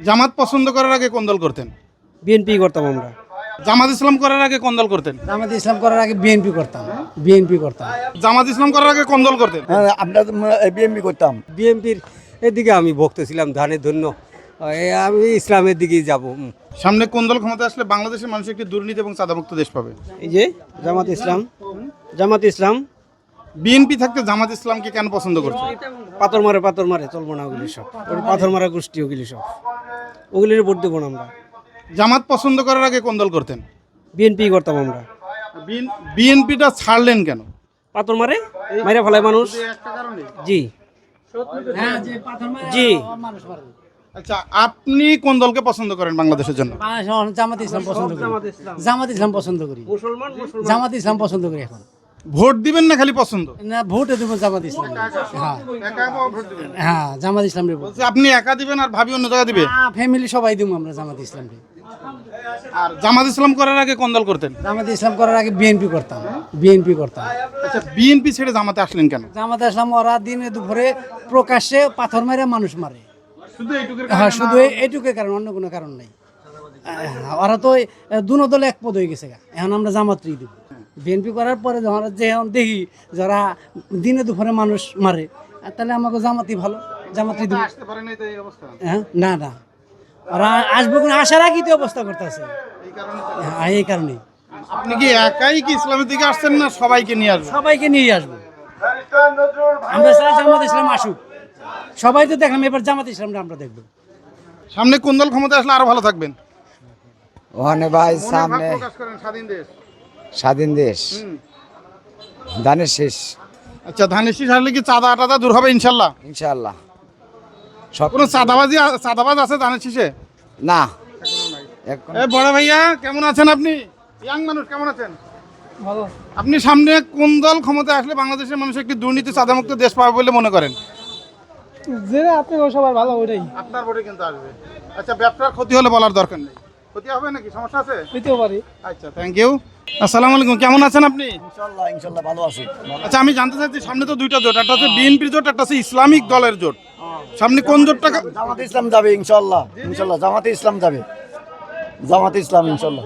জামাত পছন্দ করার আগে কোন দল করতেন? বিএনপি করতাম আমরা। জামাত ইসলাম করার আগে কোন দল করতেন? জামাত ইসলাম করার আগে বিএনপি করতাম। বিএনপি করতাম। জামাত ইসলাম করার আগে কোন দল করতেন? আমরা বিএনপি করতাম। বিএনপির এদিকে আমি ভক্ত ছিলাম ধানের ধন্য। এ, আমি ইসলামের দিকেই যাব সামনে কোন দল ক্ষমতা আসলে বাংলাদেশের মানুষ একটি দুর্নীতি এবং চাঁদামুক্ত দেশ পাবে? এই যে জামাত ইসলাম। জামাত ইসলাম। বিএনপি থাকতে জামাত ইসলামকে কেন পছন্দ করছে? পাথর মারে পাথর মারে চলবো না ওগুলি সব। পাথর মারা গোষ্ঠী ওগুলি সব। ওগুলির ভোট দেবো না আমরা। জামাত পছন্দ করার আগে কোন দল করতেন? বিএনপি করতাম আমরা। বিএনপিটা ছাড়লেন কেন? পাথর মারে? মাইরা ফেলায় মানুষ। জি। জি আচ্ছা আপনি কোন দলকে পছন্দ করেন বাংলাদেশের জন্য? জামাত ইসলাম পছন্দ করি। জামাত ইসলাম। পছন্দ করি। জামাত ইসলাম পছন্দ করি এখন। ভোট দিবেন না খালি পছন্দ? না ভোটে দেবো জামাত ইসলাম। হ্যাঁ। হ্যাঁ জামাত ইসলাম আপনি একা দিবেন আর ভাবি অন্য জায়গা দিবে? ফ্যামিলি সবাই দিব আমরা জামাত ইসলাম আর জামাত ইসলাম করার আগে কোন দল করতেন? জামাত ইসলাম করার আগে বিএনপি করতাম বিএনপি করতাম। আচ্ছা বিএনপি ছেড়ে জামাতে আসলেন কেন? জামাত ইসলাম ওরা দিনে দুপুরে প্রকাশ্যে পাথর মেরে মানুষ মারে। হ্যাঁ শুধু এই- কারণ অন্য কোনো কারণ নাই। ওরা তো দুনো দলে এক পদ হয়ে গেছে গা। এখন আমরা জামাতই দিব। বিএনপি করার পরে যখন যে দেখি যারা দিনে দুপুরে মানুষ মারে আর তাহলে আমাকে জামাতি ভালো জামাতি দিব। আসতে পারে নাই তো এই অবস্থা? হ্যাঁ? না না। ওরা আসবে কোনো আশার আগেই তো অবস্থা করতেছে। হ্যাঁ এই কারণে। আপনি কি একাই কি ইসলামের দিকে আসছেন না সবাইকে নিয়ে আসবেন? সবাইকে নিয়ে আসব। আমরা চাই জামাত ইসলাম আসুক। সবাই তো দেখলাম এবার জামাত ইসলামটা আমরা দেখব। সামনে কোন দল ক্ষমতা আসলে আরও ভালো থাকবেন। ওখানে ভাই সামনে প্রকাশ করেন স্বাধীন দেশ। স্বাধীন দেশ। ধানের শেষ। আচ্ছা ধানের শেষ আসলে কি চাঁদা টাদা দূর হবে ইনশাল্লাহ? ইনশাল্লাহ। সব কোনো চাঁদাবাজি চাঁদাবাজ আছে ধানের শীষে? না। এ বড় ভাইয়া কেমন আছেন আপনি? ইয়াং মানুষ কেমন আছেন? আপনি সামনে কোন দল ক্ষমতা আসলে বাংলাদেশের মানুষ একটি দুর্নীতি চাঁদামুক্ত দেশ পাবে বলে মনে করেন? যেটা আপনি সবার ভালো ওইটাই। আপনার ভোটে কিন্তু আসবে। আচ্ছা ব্যবসার ক্ষতি হলে বলার দরকার নেই। ক্ষতি হবে নাকি? সমস্যা আছে? পারি। আচ্ছা থ্যাংক ইউ আসসালামু আলাইকুম কেমন আছেন আপনি? ইনশাআল্লাহ ইনশাআল্লাহ ভালো আছি। আচ্ছা আমি জানতে চাইছি সামনে তো দুইটা জোট একটা হচ্ছে বিএনপির জোট একটা হচ্ছে ইসলামিক দলের জোট। সামনে কোন জোটটা জামাতে ইসলাম যাবে ইনশাআল্লাহ ইনশাআল্লাহ জামাতে ইসলাম যাবে। জামাতে ইসলাম ইনশাআল্লাহ।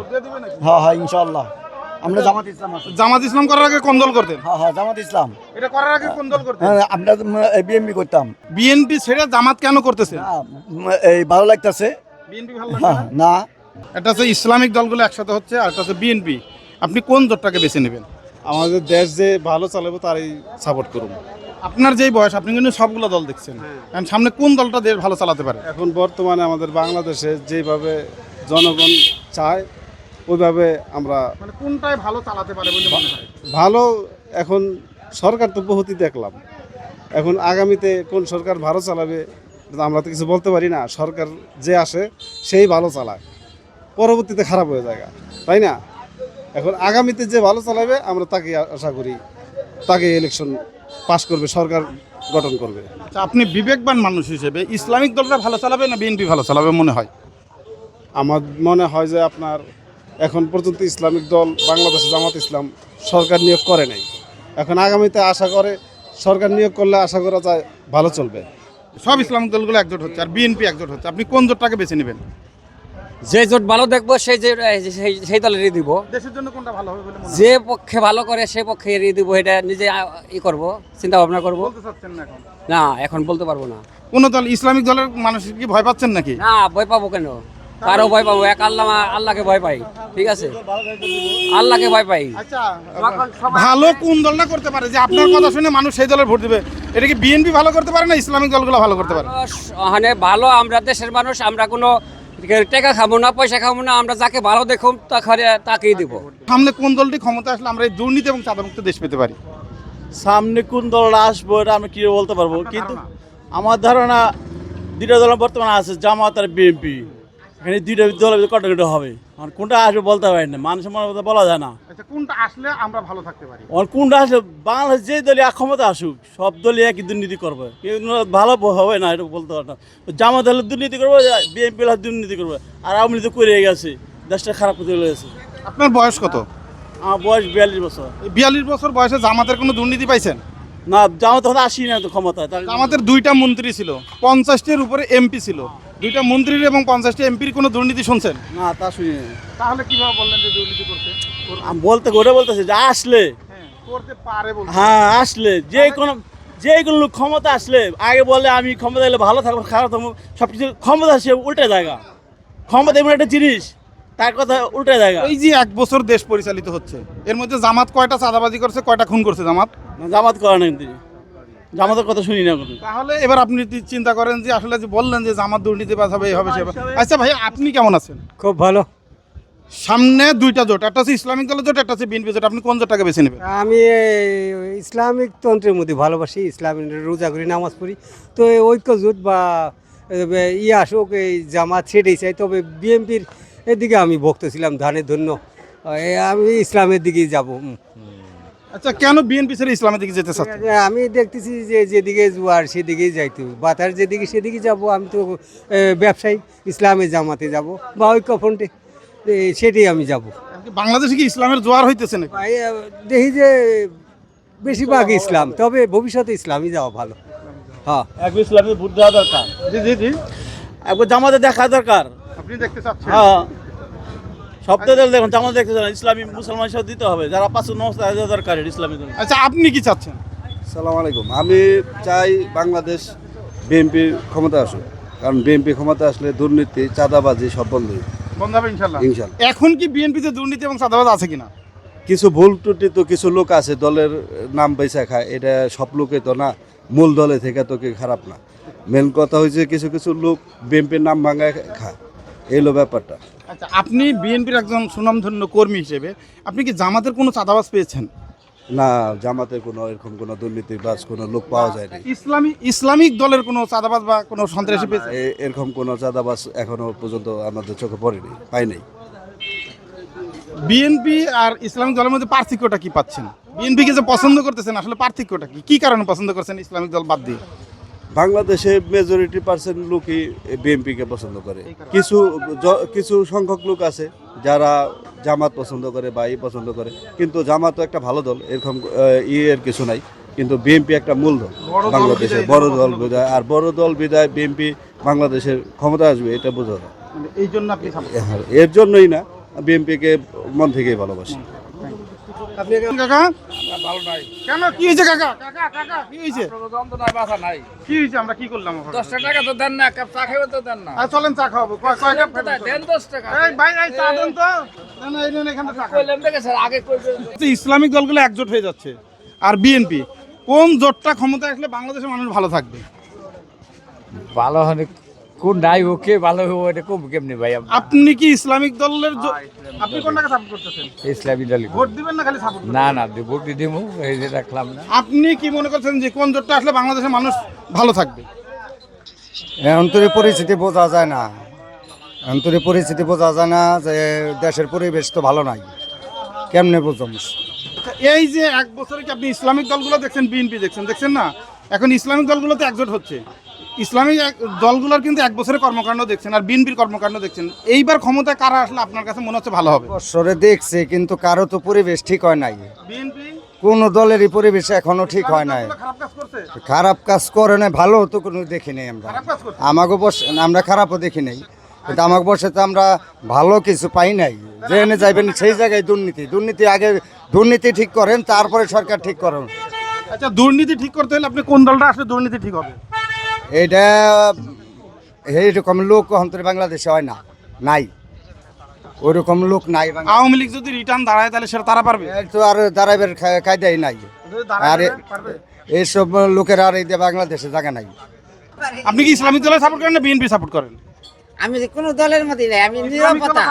হ্যাঁ হ্যাঁ ইনশাআল্লাহ। আমরা জামাত ইসলাম আছি। জামাত ইসলাম করার আগে কোন দল করতেন? হ্যাঁ হ্যাঁ জামাত ইসলাম। এটা করার আগে কোন দল করতেন? হ্যাঁ আমরা বিএমপি করতাম। বিএনপি ছেড়ে জামাত কেন করতেছে এই ভালো লাগতেছে। বিএনপি ভালো হ্যাঁ না। একটা হচ্ছে ইসলামিক দলগুলো একসাথে হচ্ছে আর একটা হচ্ছে বিএনপি আপনি কোন জোটটাকে বেছে নেবেন? আমাদের দেশ যে ভালো চালাবো তারই সাপোর্ট করুন। আপনার যেই বয়স আপনি কিন্তু সবগুলো দল দেখছেন। কারণ সামনে কোন দলটা দেশ ভালো চালাতে পারে? এখন বর্তমানে আমাদের বাংলাদেশে যেভাবে জনগণ চায় ওইভাবে আমরা মানে কোনটাই ভালো চালাতে পারে বলে মনে হয়? ভালো এখন সরকার তো বহুতই দেখলাম। এখন আগামীতে কোন সরকার ভালো চালাবে আমরা তো কিছু বলতে পারি না। সরকার যে আসে সেই ভালো চালায়। পরবর্তীতে খারাপ হয়ে যায় তাই না? এখন আগামীতে যে ভালো চালাবে আমরা তাকে আশা করি তাকে ইলেকশন পাস করবে সরকার গঠন করবে। আচ্ছা আপনি বিবেকবান মানুষ হিসেবে ইসলামিক দলটা ভালো চালাবে না বিএনপি ভালো চালাবে মনে হয়? আমার মনে হয় যে আপনার এখন পর্যন্ত ইসলামিক দল বাংলাদেশে জামাত ইসলাম সরকার নিয়োগ করে নাই। এখন আগামীতে আশা করে সরকার নিয়োগ করলে আশা করা যায় ভালো চলবে। সব ইসলামিক দলগুলো একজোট হচ্ছে আর বিএনপি একজোট হচ্ছে। আপনি কোন জোটটাকে বেছে নেবেন? যে জোট ভালো দেখব সেই যে সেই- দলেরই দিব। দেশের জন্য কোনটা ভালো হবে বলে যে পক্ষে ভালো করে সেই পক্ষে এড়িয়ে দিব এটা নিজে ই করব চিন্তা ভাবনা করব। বলতে চাচ্ছেন না এখন? না এখন বলতে পারব না। কোন দল ইসলামিক দলের মানুষ কি ভয় পাচ্ছেন নাকি? না ভয় পাবো কেন? কারও ভয় পাবো এক আল্লাহ আল্লাহকে ভয় পাই ঠিক আছে? আল্লাহকে ভয় পাই। আচ্ছা ভালো কোন দল না করতে পারে? যে আপনার কথা শুনে মানুষ সেই দলের ভোট দিবে। এটা কি বিএনপি ভালো করতে পারে না ইসলামিক দলগুলো ভালো করতে পারে? মানে ভালো আমরা দেশের মানুষ আমরা কোনো টাকা খাব না পয়সা খাব না আমরা যাকে ভালো দেখো তাকে তাকেই দেবো। সামনে কোন দলটি ক্ষমতা আসলে আমরা এই দুর্নীতি এবং চাঁদামুক্ত দেশ পেতে পারি? সামনে কোন দলটা আসব এটা আমি কি বলতে পারব? কিন্তু আমার ধারণা দুটো দল বর্তমানে আছে জামাত আর বিএনপি। এখানে দুইটা দলের ভিতরে কটাকটি হবে। আর কোনটা আসবে বলতে পারি না মানুষের মনে কথা বলা যায় না। আচ্ছা কোনটা আসলে আমরা ভালো থাকতে পারি? আর কোনটা আসলে বাংলাদেশ যে দলই ক্ষমতা আসুক সব দলই একই দুর্নীতি করবে। কেউ ভালো হবে না এটা বলতে পারে না। জামাত হলে দুর্নীতি করবে বিএনপি হলে দুর্নীতি করবে। আর আওয়ামী লীগ তো করে গেছে দেশটা খারাপ করতে গেছে। আপনার বয়স কত? আমার বয়স বিয়াল্লিশ বছর। বিয়াল্লিশ বছর বয়সে জামাতের কোনো দুর্নীতি পাইছেন? না জামাত হলে আসি না তো ক্ষমতা তার আমাদের দুইটা মন্ত্রী ছিল পঞ্চাশটির উপরে এমপি ছিল। দুইটা মন্ত্রীর এবং পঞ্চাশটি এমপির কোনো দুর্নীতি শুনছেন? না তা শুনি তাহলে কীভাবে বললেন যে দুর্নীতি করতে বলতে ওটা বলতেছি যে আসলে। হ্যাঁ করতে পারে হ্যাঁ আসলে। যে কোনো যে কোনো লোক ক্ষমতা আসলে আগে বলে আমি ক্ষমতা এলে ভালো থাকব খারাপ থাকব সব কিছু ক্ষমতা সে উল্টে জায়গা। ক্ষমতা এমন একটা জিনিস তার কথা উল্টে জায়গা। এই যে এক বছর দেশ পরিচালিত হচ্ছে এর মধ্যে জামাত কয়টা চাঁদাবাজি করছে কয়টা খুন করছে জামাত? জামাত করা নেই জামাতের কথা শুনি না তাহলে এবার আপনি চিন্তা করেন যে আসলে যে বললেন যে জামাত দুর্নীতিবাজ হবে এই হবে হবে। আচ্ছা ভাই আপনি কেমন আছেন? খুব ভালো। সামনে দুইটা জোট একটা হচ্ছে ইসলামিক দলের জোট একটা হচ্ছে বিএনপি জোট। আপনি কোন জোটটাকে বেছে নেবেন? আমি ইসলামিক তন্ত্রের মধ্যে ভালোবাসি ইসলাম রোজা করি নামাজ পড়ি। তো এই ঐক্য জোট বা ইয়ে আসুক এই জামাত সেটাই চাই। তবে বিএনপির এদিকে আমি ভক্ত ছিলাম ধানের ধন্য। এ, আমি ইসলামের দিকেই যাব। আচ্ছা কেন বিএনপি ছেড়ে ইসলামের দিকে যেতে চাচ্ছে আমি দেখতেছি যে যেদিকে জোয়ার সেদিকেই যাইতে। বাতার যেদিকে সেদিকে যাব আমি তো ব্যবসায়ী ইসলামে জামাতে যাব বা ঐক্য ফ্রন্টে সেটাই আমি যাব। বাংলাদেশে কি ইসলামের জোয়ার হইতেছে নাকি? ভাই, দেখি যে বেশিরভাগ ইসলাম তবে ভবিষ্যতে ইসলামই যাওয়া ভালো। হ্যাঁ। একবার ইসলামের ভোট দেওয়া দরকার। জি জি জি। একবার জামাতে দেখা দরকার। আপনি দেখতে চাচ্ছেন? হ্যাঁ। সপ্তাহে দেখুন জামাত দেখতে চান ইসলামী মুসলমান সব দিতে হবে। যারা পাঁচ নমস্কার দরকার ইসলামী আচ্ছা আপনি কি চাচ্ছেন? সালাম আলাইকুম। আমি চাই বাংলাদেশ বিএনপির ক্ষমতা আসুক। কারণ বিএনপি ক্ষমতা আসলে দুর্নীতি চাঁদাবাজি সব বন্ধ বন্ধ হবে ইনশাল্লাহ? ইনশাল্লাহ। এখন কি বিএনপিতে দুর্নীতি এবং চাঁদাবাজ আছে কিনা? কিছু ভুল ত্রুটি তো কিছু লোক আছে দলের নাম বেচা খায়। এটা সব লোকে তো না মূল দলে থেকে তো কি খারাপ না। মেন কথা হয়েছে কিছু কিছু লোক বিএনপির নাম ভাঙায় খায়। এইলো ব্যাপারটা। আচ্ছা আপনি বিএনপির একজন সুনামধন্য কর্মী হিসেবে আপনি কি জামাতের কোনো চাঁদাবাজ পেয়েছেন? না জামাতের কোনো এরকম কোনো দুর্নীতিবাজ কোনো লোক পাওয়া যায়নি। ইসলামী ইসলামিক দলের কোনো চাঁদাবাজ বা কোনো সন্ত্রাসী পেয়েছে এরকম কোনো চাঁদাবাজ এখনও পর্যন্ত আমাদের চোখে পড়েনি পাই নাই বিএনপি আর ইসলামিক দলের মধ্যে পার্থক্যটা কি পাচ্ছেন? বিএনপিকে যে পছন্দ করতেছেন আসলে পার্থক্যটা কি? কি কারণে পছন্দ করছেন ইসলামিক দল বাদ দিয়ে? বাংলাদেশে মেজরিটি পার্সেন্ট লোকই বিএনপিকে পছন্দ করে। কিছু কিছু সংখ্যক লোক আছে যারা জামাত পছন্দ করে বা ই পছন্দ করে। কিন্তু জামাতও একটা ভালো দল এরকম ইয়ের কিছু নাই। কিন্তু বিএনপি একটা মূল দল বাংলাদেশের বড় দল বিদায় আর বড় দল বিদায় বিএনপি বাংলাদেশের ক্ষমতা আসবে এটা বোঝা যায়। মানে এই জন্য আপনি এর জন্যই না বিএনপিকে মন থেকেই ভালোবাসি। কাকা? ভালো নাই। কেন? কি হয়েছে কাকা? কাকা কাকা কি হয়েছে? কি হয়েছে? আমরা কি করলাম আপনার? দশটা টাকা তো দেন না কাপ চা তো দেন না। চলেন চা কয় কাপ দেন দশ টাকা। এই ভাই এই চা দেন তো। না না এই নেন এখানে চা খান। কইলাম দেখে আগে তো ইসলামিক দলগুলো একজোট হয়ে যাচ্ছে। আর বিএনপি কোন জোটটা ক্ষমতায় আসলে বাংলাদেশের মানুষ ভালো থাকবে? ভালো হবে কোন নাই ওকে ভালো হবে ওটা কম কেমনি ভাই আপনি কি ইসলামিক দলের আপনি কোনটাকে সাপোর্ট করতেছেন? ইসলামী দল ভোট দিবেন না খালি সাপোর্ট না না ভোট দিমু এই যে রাখলাম না। আপনি কি মনে করছেন যে কোন জোটটা আসলে বাংলাদেশের মানুষ ভালো থাকবে? এখন তোর পরিস্থিতি বোঝা যায় না। এখন তোর পরিস্থিতি বোঝা যায় না যে দেশের পরিবেশ তো ভালো নাই। কেমনে বুঝলাম আচ্ছা, এই যে এক বছরে কি আপনি ইসলামিক দলগুলো দেখছেন বিএনপি দেখছেন দেখছেন না? এখন ইসলামিক দলগুলোতে একজোট হচ্ছে। ইসলামিক এক- দলগুলোর কিন্তু এক বছরের কর্মকাণ্ড দেখছেন আর বিএনপির কর্মকাণ্ড দেখছেন। এইবার ক্ষমতায় কারা আসলে আপনার কাছে মনে হচ্ছে ভালো হবে? বৎসরে দেখছে কিন্তু কারও তো পরিবেশ ঠিক হয় নাই। বিএনপি? কোন দলেরই পরিবেশ এখনও ঠিক হয় নাই। খারাপ কাজ করে না ভালো তো কোনো দেখি নাই আমরা। আমাকে বস আমরা খারাপও দেখি নাই। কিন্তু আমাকে বসে তো আমরা ভালো কিছু পাই নাই। যেখানে যাইবেন সেই জায়গায় দুর্নীতি। দুর্নীতি আগে দুর্নীতি ঠিক করেন তারপরে সরকার ঠিক করেন। আচ্ছা দুর্নীতি ঠিক করতে হলে আপনি কোন দলটা আসলে দুর্নীতি ঠিক হবে? এটা এইরকম লোক অন্তরে বাংলাদেশে হয় না নাই। ওইরকম লোক নাই আওয়ামী লীগ যদি রিটার্ন দাঁড়ায় তাহলে সেটা তারা পারবে? তো আর দাঁড়াইবার কায়দাই নাই। আরে এইসব লোকের আর এই বাংলাদেশে জায়গা নাই। আপনি কি ইসলামিক দলের সাপোর্ট করেন না বিএনপি সাপোর্ট করেন? আমি যে কোনো দলের মধ্যে নাই আমি নিরবতা।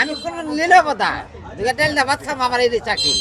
আমি কোনো নিরবতা। দুটা তেল ভাত খাম আমার এই চাকরি।